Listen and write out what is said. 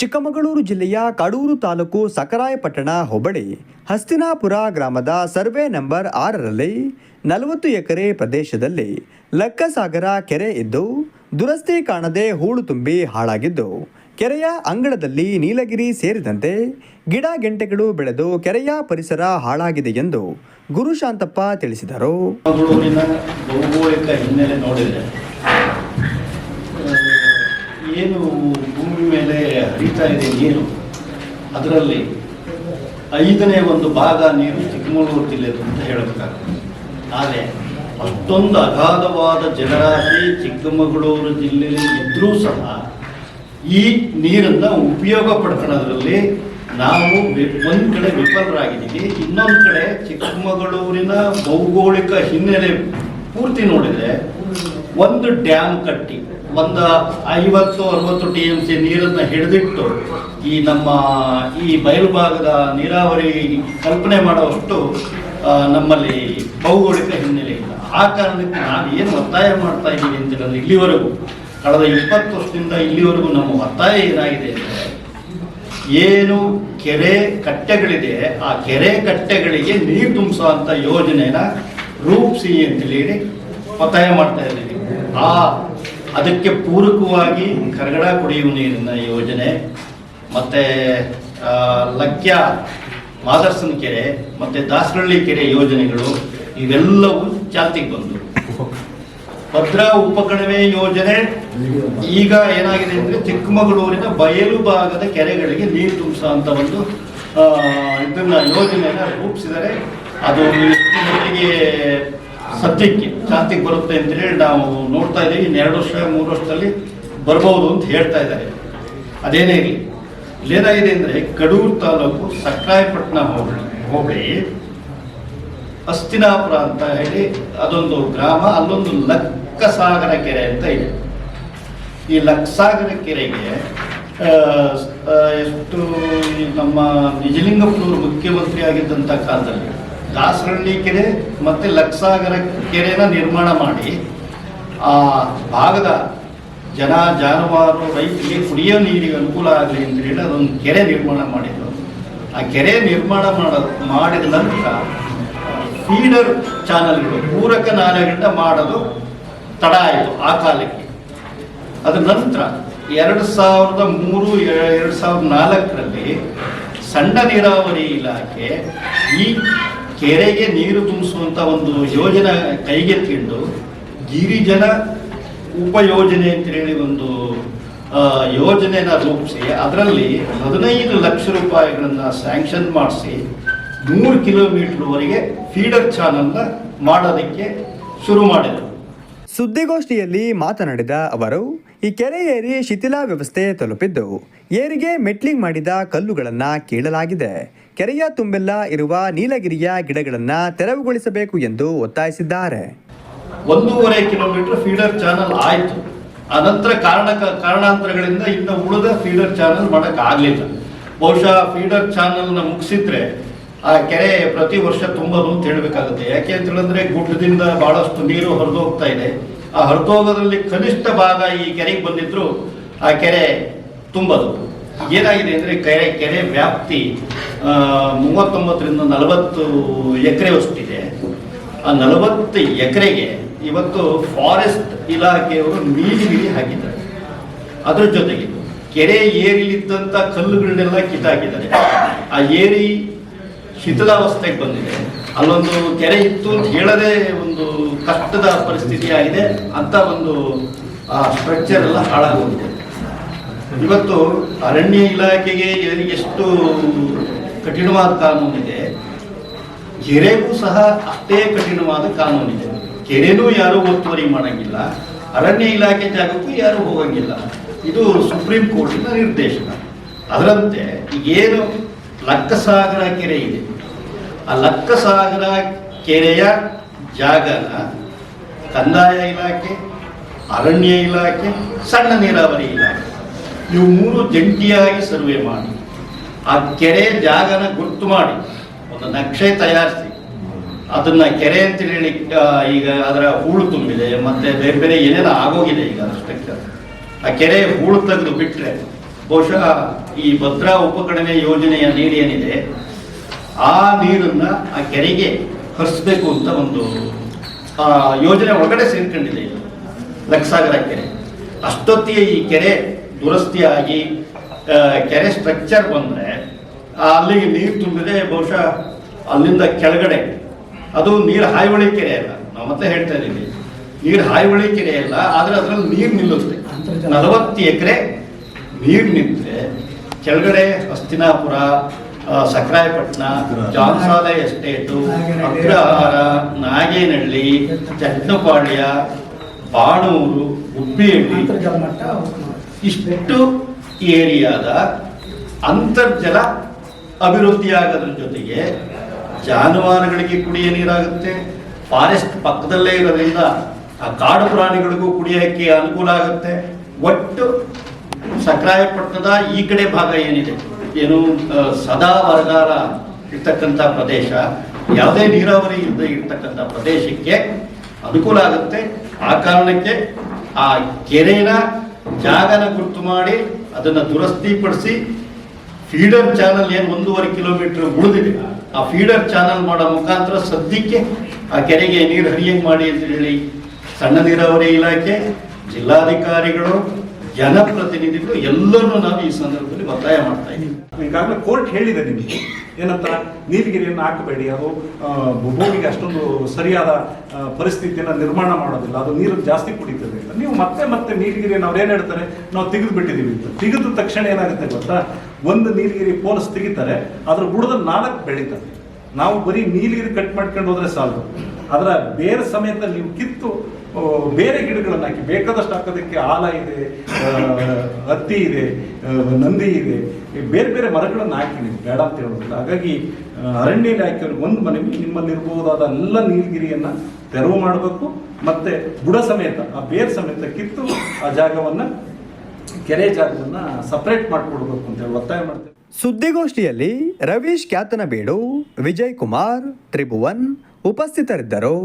ಚಿಕ್ಕಮಗಳೂರು ಜಿಲ್ಲೆಯ ಕಡೂರು ತಾಲೂಕು ಸಕರಾಯಪಟ್ಟಣ ಹೋಬಳಿ, ಹಸ್ತಿನಾಪುರ ಗ್ರಾಮದ survey number ಆರರಲ್ಲಿ ನಲವತ್ತು ಎಕರೆ ಪ್ರದೇಶದಲ್ಲಿ ಲಕ್ಕಸಾಗರ ಕೆರೆ ಇದ್ದು, ದುರಸ್ತಿ ಕಾಣದೆ ಹೂಳು ತುಂಬಿ ಹಾಳಾಗಿದ್ದು, ಕೆರೆಯ ಅಂಗಳದಲ್ಲಿ ನೀಲಗಿರಿ ಸೇರಿದಂತೆ ಗಿಡ ಗೆಂಟೆಗಳು ಬೆಳೆದು ಕೆರೆಯ ಪರಿಸರ ಹಾಳಾಗಿದೆ ಎಂದು ಗುರುಶಾಂತಪ್ಪ ತಿಳಿಸಿದರು. ಏನು ಹರಿತಾ ಇದೆ ನೀರು ಅದರಲ್ಲಿ ಐದನೇ ಒಂದು ಭಾಗ ನೀರು ಚಿಕ್ಕಮಗಳೂರು ಜಿಲ್ಲೆದು ಅಂತ ಹೇಳಬೇಕಾಗುತ್ತೆ. ಆದರೆ ಅಷ್ಟೊಂದು ಅಗಾಧವಾದ ಜಲರಾಶಿ ಚಿಕ್ಕಮಗಳೂರು ಜಿಲ್ಲೆಯಲ್ಲಿ ಇದ್ದರೂ ಸಹ ಈ ನೀರನ್ನು ಉಪಯೋಗ ಪಡ್ಕೊಳ್ಳೋದ್ರಲ್ಲಿ ನಾವು ಒಂದು ಕಡೆ ವಿಫಲರಾಗಿದ್ದೀವಿ. ಇನ್ನೊಂದು ಕಡೆ ಚಿಕ್ಕಮಗಳೂರಿನ ಭೌಗೋಳಿಕ ಹಿನ್ನೆಲೆ ಪೂರ್ತಿ ನೋಡಿದರೆ ಒಂದು ಡ್ಯಾಮ್ ಕಟ್ಟಿ ಒಂದು ಐವತ್ತು, ಅರವತ್ತು ಟಿ ಎಂ ಸಿ ನೀರನ್ನು ಹಿಡಿದಿಟ್ಟು ಈ ನಮ್ಮ ಈ ಬಯಲು ಭಾಗದ ನೀರಾವರಿ ಕಲ್ಪನೆ ಮಾಡುವಷ್ಟು ನಮ್ಮಲ್ಲಿ ಭೌಗೋಳಿಕ ಹಿನ್ನೆಲೆ ಇಲ್ಲ. ಆ ಕಾರಣಕ್ಕೆ ನಾವು ಏನು ಒತ್ತಾಯ ಮಾಡ್ತಾ ಇದ್ದೀವಿ ಅಂತ ಹೇಳಿದ್ರೆ ಇಲ್ಲಿವರೆಗೂ, ಕಳೆದ ಇಪ್ಪತ್ತು ವರ್ಷದಿಂದ ಇಲ್ಲಿವರೆಗೂ ನಮ್ಮ ಒತ್ತಾಯ ಏನಾಗಿದೆ ಅಂದರೆ, ಏನು ಕೆರೆ ಕಟ್ಟೆಗಳಿದೆ, ಆ ಕೆರೆ ಕಟ್ಟೆಗಳಿಗೆ ನೀರು ತುಂಬಿಸುವಂಥ ಯೋಜನೆನ ರೂಪಿಸಿ ಅಂತೇಳಿ ಒತ್ತಾಯ ಮಾಡ್ತಾ ಇದ್ದೀವಿ. ಆ ಅದಕ್ಕೆ ಪೂರಕವಾಗಿ ಕರಗಡ ಕುಡಿಯುವ ನೀರಿನ ಯೋಜನೆ ಮತ್ತೆ ಲಕ್ಯ ಮಾದರ್ಸನ್ ಕೆರೆ ಮತ್ತೆ ದಾಸರಳ್ಳಿ ಕೆರೆ ಯೋಜನೆಗಳು ಇವೆಲ್ಲವೂ ಚಾಲ್ತಿಗೆ ಬಂದವು ಭದ್ರಾ ಉಪಕಣಿವೆ ಯೋಜನೆ ಈಗ ಏನಾಗಿದೆ ಅಂದ್ರೆ ಚಿಕ್ಕಮಗಳೂರಿನ ಬಯಲು ಭಾಗದ ಕೆರೆಗಳಿಗೆ ನೀರು ತುಂಬಿಸುವಂತ ಒಂದು ಆ, ಇದನ್ನ ಯೋಜನೆಯನ್ನ ರೂಪಿಸಿದರೆ ಅದು ಮಟ್ಟಿಗೆ ಸದ್ಯಕ್ಕೆ ಜಾತಿಗೆ ಬರುತ್ತೆ ಅಂತ ಹೇಳಿ ನಾವು ನೋಡ್ತಾ ಇದ್ದೀವಿ. ಇನ್ನು ಎರಡು ವರ್ಷ, ಮೂರು ವರ್ಷದಲ್ಲಿ ಬರ್ಬೋದು ಅಂತ ಹೇಳ್ತಾ ಇದ್ದಾರೆ. ಅದೇನೇ ಇರಲಿ, ಇಲ್ಲೇನಾಗಿದೆ ಅಂದರೆ ಕಡೂರು ತಾಲೂಕು ಸಕ್ರಾಯಪಟ್ಟಣ ಹೋಬಳಿ ಹೋಬಳಿ ಅಸ್ತಿನಾಪುರ ಅಂತ ಹೇಳಿ ಅದೊಂದು ಗ್ರಾಮ, ಅಲ್ಲೊಂದು ಲಕ್ಕಸಾಗರ ಕೆರೆ ಅಂತ ಇದೆ. ಈ ಲಕ್ಸಾಗರ ಕೆರೆಗೆ ಎಷ್ಟು ನಮ್ಮ ನಿಜಲಿಂಗಪ್ಪನವರು ಮುಖ್ಯಮಂತ್ರಿ ಆಗಿದ್ದಂಥ ಕಾಲದಲ್ಲಿ ದಾಸರಳ್ಳಿ ಕೆರೆ ಮತ್ತೆ ಲಕ್ಸಾಗರ ಕೆರೆನ ನಿರ್ಮಾಣ ಮಾಡಿ, ಆ ಭಾಗದ ಜನ, ಜಾನುವಾರು, ರೈತರಿಗೆ ಕುಡಿಯೋ ನೀರಿಗೆ ಅನುಕೂಲ ಆಗಲಿ ಅಂತ ಹೇಳಿ ಅದೊಂದು ಕೆರೆ ನಿರ್ಮಾಣ ಮಾಡಿದ್ರು. ಆ ಕೆರೆ ನಿರ್ಮಾಣ ಮಾಡ, ಮಾಡಿದ ನಂತರ ಫೀಡರ್ ಚಾನಲ್ಗಳು ಪೂರಕ ನಾಲೆಗಿಂತ ಮಾಡೋದು ತಡ ಆಯಿತು ಆ ಕಾಲಕ್ಕೆ. ಅದರ ನಂತರ ಎರಡು ಸಾವಿರದ ಮೂರು, ಎರಡು ಸಾವಿರದ ನಾಲ್ಕರಲ್ಲಿ ಸಣ್ಣ ನೀರಾವರಿ ಇಲಾಖೆ ಈ ಕೆರೆಗೆ ನೀರು ತುಂಬಿಸುವಂತ ಒಂದು ಯೋಜನೆ ಕೈಗೆತ್ತಿಕೊಂಡು ಗಿರಿಜನ ಉಪಯೋಜನೆ ಅಂತ ಹೇಳಿ ಒಂದು ಯೋಜನೆನ ರೂಪಿಸಿ ಅದರಲ್ಲಿ ಹದಿನೈದು ಲಕ್ಷ ರೂಪಾಯಿಗಳನ್ನು ಸ್ಯಾಂಕ್ಷನ್ ಮಾಡಿಸಿ ನೂರು ಕಿಲೋಮೀಟರ್ವರೆಗೆ ಫೀಡರ್ ಚಾನಲ್ನ ಮಾಡೋದಕ್ಕೆ ಶುರು ಮಾಡಿದರು. ಸುದ್ದಿಗೋಷ್ಠಿಯಲ್ಲಿ ಮಾತನಾಡಿದ ಅವರು ಈ ಕೆರೆ ಏರಿ ಶಿಥಿಲಾ ವ್ಯವಸ್ಥೆ ತಲುಪಿದ್ದು ಏರಿಗೆ ಮೆಟ್ಲಿಂಗ್ ಮಾಡಿದ ಕಲ್ಲುಗಳನ್ನು ಕೇಳಲಾಗಿದೆ. ಕೆರೆಯ ತುಂಬೆಲ್ಲ ಇರುವ ನೀಲಗಿರಿಯ ಗಿಡಗಳನ್ನು ತೆರವುಗೊಳಿಸಬೇಕು ಎಂದು ಒತ್ತಾಯಿಸಿದ್ದಾರೆ. ಒಂದೂವರೆ ಕಿಲೋಮೀಟರ್ ಫೀಡರ್ ಚಾನಲ್ ಆಯಿತು. ಅನಂತರ ಕಾರಣ ಕಾರಣಾಂತರಗಳಿಂದ ಇನ್ನು ಉಳಿದ ಫೀಡರ್ ಚಾನಲ್ ಮಾಡಕ್ ಆಗಲಿಲ್ಲ. ಬಹುಶಃ ಫೀಡರ್ ಚಾನಲ್ನ ಮುಗಿಸಿದ್ರೆ ಆ ಕೆರೆ ಪ್ರತಿ ವರ್ಷ ತುಂಬೋದು ಅಂತ ಹೇಳ್ಬೇಕಾಗುತ್ತೆ. ಯಾಕೆ ಅಂತ ಹೇಳಿದ್ರೆ ಗುಡ್ಡದಿಂದ ಬಹಳಷ್ಟು ನೀರು ಹರಿದು ಹೋಗ್ತಾ ಇದೆ. ಆ ಹರಿದು ಕನಿಷ್ಠ ಭಾಗ ಈ ಕೆರೆಗೆ ಬಂದಿದ್ರು ಆ ಕೆರೆ ತುಂಬದು. ಏನಾಗಿದೆ ಅಂದ್ರೆ ಕೆರೆ ಕೆರೆ ವ್ಯಾಪ್ತಿ ಮೂವತ್ತೊಂಬತ್ತರಿಂದ ನಲವತ್ತು ಎಕರೆ ಅಷ್ಟಿದೆ ಆ ನಲವತ್ತು ಎಕರೆಗೆ ಇವತ್ತು ಫಾರೆಸ್ಟ್ ಇಲಾಖೆಯವರು ನೀಲಿಗಿರಿ ಹಾಕಿದ್ದಾರೆ. ಅದರ ಜೊತೆಗೆ ಕೆರೆ ಏರಿಲಿದ್ದಂಥ ಕಲ್ಲುಗಳನ್ನೆಲ್ಲ ಕಿತ್ತಾಕಿದ್ದಾರೆ. ಆ ಏರಿ ಶಿಥಿಲಾವಸ್ಥೆಗೆ ಬಂದಿದೆ. ಅಲ್ಲೊಂದು ಕೆರೆ ಇತ್ತು ಅಂತ ಹೇಳದೆ ಒಂದು ಕಷ್ಟದ ಪರಿಸ್ಥಿತಿ ಆಗಿದೆ ಅಂತ ಒಂದು, ಆ ಸ್ಟ್ರಕ್ಚರ್ ಎಲ್ಲ ಹಾಳಾಗೋಗಿದೆ. ಇವತ್ತು ಅರಣ್ಯ ಇಲಾಖೆಗೆ ಎಷ್ಟು ಕಠಿಣವಾದ ಕಾನೂನಿದೆ ಕೆರೆಗೂ ಸಹ ಅಷ್ಟೇ ಕಠಿಣವಾದ ಕಾನೂನಿದೆ ಕೆರೆನೂ ಯಾರು ಒತ್ತುವರಿ ಮಾಡಂಗಿಲ್ಲ, ಅರಣ್ಯ ಇಲಾಖೆ ಜಾಗಕ್ಕೂ ಯಾರು ಹೋಗಂಗಿಲ್ಲ. ಇದು ಸುಪ್ರೀಂ ಕೋರ್ಟಿನ ನಿರ್ದೇಶನ. ಅದರಂತೆ ಏನು ಲಕ್ಕಸಾಗರ ಕೆರೆ ಇದೆ. ಆ ಲಕ್ಕಸಾಗರ ಕೆರೆಯ ಜಾಗನ ಕಂದಾಯ ಇಲಾಖೆ, ಅರಣ್ಯ ಇಲಾಖೆ, ಸಣ್ಣ ನೀರಾವರಿ ಇಲಾಖೆ. ಇವು ಮೂರು ಜಂಟಿಯಾಗಿ ಸರ್ವೆ ಮಾಡಿ. ಆ ಕೆರೆ ಜಾಗನ ಗುರ್ತು ಮಾಡಿ. ಒಂದು ನಕ್ಷೆ ತಯಾರಿಸಿ. ಅದನ್ನ ಕೆರೆ ಅಂತ ಹೇಳಿ ಈಗ ಅದರ ಹೂಳು ತುಂಬಿದೆ, ಮತ್ತೆ ಬೇರೆ ಬೇರೆ ಏನೇನೋ ಆಗೋಗಿದೆ ಈಗ ಅಷ್ಟಕ್ಕೆ. ಆ ಕೆರೆ ಹೂಳು ತೆಗೆದು ಬಿಟ್ಟರೆ ಬಹುಶಃ ಈ ಭದ್ರಾ ಉಪಕರಣೆ ಯೋಜನೆಯ ನೀರು ಏನಿದೆ? ಆ ನೀರನ್ನ ಆ ಕೆರೆಗೆ ಹರಿಸಬೇಕು ಅಂತ ಒಂದು ಯೋಜನೆ ಒಳಗಡೆ ಸೇರ್ಕೊಂಡಿದೆ ಲಕ್ಸಾಗರ ಕೆರೆ. ಅಷ್ಟೊತ್ತಿಗೆ ಈ ಕೆರೆ ದುರಸ್ತಿಯಾಗಿ ಕೆರೆ ಸ್ಟ್ರಕ್ಚರ್ ಬಂದರೆ ಅಲ್ಲಿಗೆ ನೀರು ತುಂಬಿದೆ ಬಹುಶಃ ಅಲ್ಲಿಂದ ಕೆಳಗಡೆ, ಅದು ನೀರು ಹಾಯುವಳಿ ಕೆರೆ ಅಲ್ಲ. ನಾವು ಮತ್ತೆ ಹೇಳ್ತಾ ಇದ್ದೀವಿ. ನೀರು ಹಾಯುವಳಿ ಕೆರೆ ಅಲ್ಲ, ಆದರೆ ಅದರಲ್ಲಿ ನೀರು ನಿಲ್ಲುತ್ತೆ. ನಲವತ್ತು ಎಕರೆ ನೀರು ನಿಂತರೆ ಕೆಳಗಡೆ ಹಸ್ತಿನಾಪುರ ಸಕ್ರಾಯಪಟ್ಟಣ, ಜಾನ್ಸಾಲ ಎಸ್ಟೇಟು ಅಗ್ರಹಾರ ನಾಗೇನಹಳ್ಳಿ ಚಟ್ನಪಾಳ್ಯ ಬಾಣೂರು ಉಬ್ಬಿಹಳ್ಳಿ ಇಷ್ಟು ಏರಿಯಾದ ಅಂತರ್ಜಲ ಅಭಿವೃದ್ಧಿಯಾಗೋದ್ರ ಜೊತೆಗೆ ಜಾನುವಾರುಗಳಿಗೆ ಕುಡಿಯ ನೀರಾಗುತ್ತೆ. ಫಾರೆಸ್ಟ್ ಪಕ್ಕದಲ್ಲೇ ಇರೋದ್ರಿಂದ ಆ ಕಾಡು ಪ್ರಾಣಿಗಳಿಗೂ ಕುಡಿಯೋಕ್ಕೆ ಅನುಕೂಲ ಆಗುತ್ತೆ. ಒಟ್ಟು ಸಕ್ರಾಯಪಟ್ಟಣದ ಈ ಕಡೆ ಭಾಗ ಏನಿದೆ? ಏನು ಸದಾ ಬರಗಾಲ ಇರ್ತಕ್ಕಂಥ ಪ್ರದೇಶ, ಯಾವುದೇ ನೀರಾವರಿ ಇಲ್ಲದೆ ಇರ್ತಕ್ಕಂಥ ಪ್ರದೇಶಕ್ಕೆ ಅನುಕೂಲ ಆಗುತ್ತೆ. ಆ ಕಾರಣಕ್ಕೆ ಆ ಕೆರೆನ ಜಾಗನ ಗುರುತು ಮಾಡಿ ಅದನ್ನು ದುರಸ್ತಿಪಡಿಸಿ ಫೀಡರ್ ಚಾನಲ್ ಏನು ಒಂದೂವರೆ ಕಿಲೋಮೀಟರ್ ಉಳಿದಿದೆ, ಆ ಫೀಡರ್ ಚಾನಲ್ ಮಾಡೋ ಮುಖಾಂತರ ಸದ್ಯಕ್ಕೆ ಆ ಕೆರೆಗೆ ನೀರು ಹರಿಯಂಗೆ ಮಾಡಿ ಅಂತ ಹೇಳಿ ಸಣ್ಣ ನೀರಾವರಿ ಇಲಾಖೆ, ಜಿಲ್ಲಾಧಿಕಾರಿಗಳು ಜನಪ್ರತಿನಿಧಿಗಳು ಎಲ್ಲರನ್ನೂ ನಾವು ಈ ಸಂದರ್ಭದಲ್ಲಿ ಒತ್ತಾಯ ಮಾಡ್ತಾ ಇದ್ದೀವಿ. ಈಗಾಗಲೇ ಕೋರ್ಟ್ ಹೇಳಿದೆ ನಿಮಗೆ. ಏನಂತ? ನೀಲಗಿರಿಯನ್ನು ಹಾಕಬೇಡಿ. ಅದು ಭೂಮಿಗೆ ಅಷ್ಟೊಂದು ಸರಿಯಾದ ಪರಿಸ್ಥಿತಿಯನ್ನು ನಿರ್ಮಾಣ ಮಾಡೋದಿಲ್ಲ. ಅದು ನೀರು ಜಾಸ್ತಿ ಕುಡಿತದೆ ನೀವು ಮತ್ತೆ ಮತ್ತೆ ನೀಲಗಿರಿಯನ್ನು ಅವ್ರು ಏನು ಹೇಳ್ತಾರೆ? ನಾವು ತೆಗೆದು ಬಿಟ್ಟಿದ್ದೀವಿ ಅಂತ. ತೆಗೆದ ತಕ್ಷಣ ಏನಾಗುತ್ತೆ ಗೊತ್ತಾ? ಒಂದು ನೀಲಗಿರಿ ಪೋಲಿಸ್ ತೆಗಿತಾರೆ, ಅದ್ರ ಬುಡದಲ್ಲಿ ನಾಲ್ಕು ಬೆಳೀತಾರೆ ನಾವು ಬರೀ ನೀಲಗಿರಿ ಕಟ್ ಮಾಡ್ಕೊಂಡು ಹೋದ್ರೆ ಸಾಲದು. ಅದರ ಬೇರೆ ಸಮೇತ ನೀವು ಕಿತ್ತು ಬೇರೆ ಗಿಡಗಳನ್ನು ಹಾಕಿ, ಬೇಕಾದಷ್ಟು ಹಾಕೋದಕ್ಕೆ ಆಲ ಇದೆ ಹತ್ತಿ ಇದೆ ನಂದಿ ಇದೆ ಬೇರೆ ಬೇರೆ ಮರಗಳನ್ನು ಹಾಕಿ ನೀವು ಬೇಡ ಅಂತ ಹೇಳೋದಿಲ್ಲ. ಹಾಗಾಗಿ ಅರಣ್ಯ ಇಲಾಖೆಯವ್ರಿಗೆ ಒಂದು ಮನವಿ ನಿಮ್ಮಲ್ಲಿರ್ಬೋದಾದ ಎಲ್ಲ ನೀಲಗಿರಿಯನ್ನು ತೆರವು ಮಾಡಬೇಕು, ಮತ್ತೆ ಬುಡ ಸಮೇತ, ಆ ಬೇರ್ ಸಮೇತ ಕಿತ್ತು ಆ ಜಾಗವನ್ನು, ಕೆರೆ ಜಾಗವನ್ನು ಸಪ್ರೇಟ್ ಮಾಡಿಕೊಡ್ಬೇಕು ಅಂತ ಹೇಳಿ ಒತ್ತಾಯ ಮಾಡ್ತೇವೆ. ಸುದ್ದಿಗೋಷ್ಠಿಯಲ್ಲಿ ರವೀಶ್ ಕ್ಯಾತನಬೇಡು ವಿಜಯ್ ಕುಮಾರ್, ತ್ರಿಭುವನ್ ಉಪಸ್ಥಿತರಿದ್ದರು.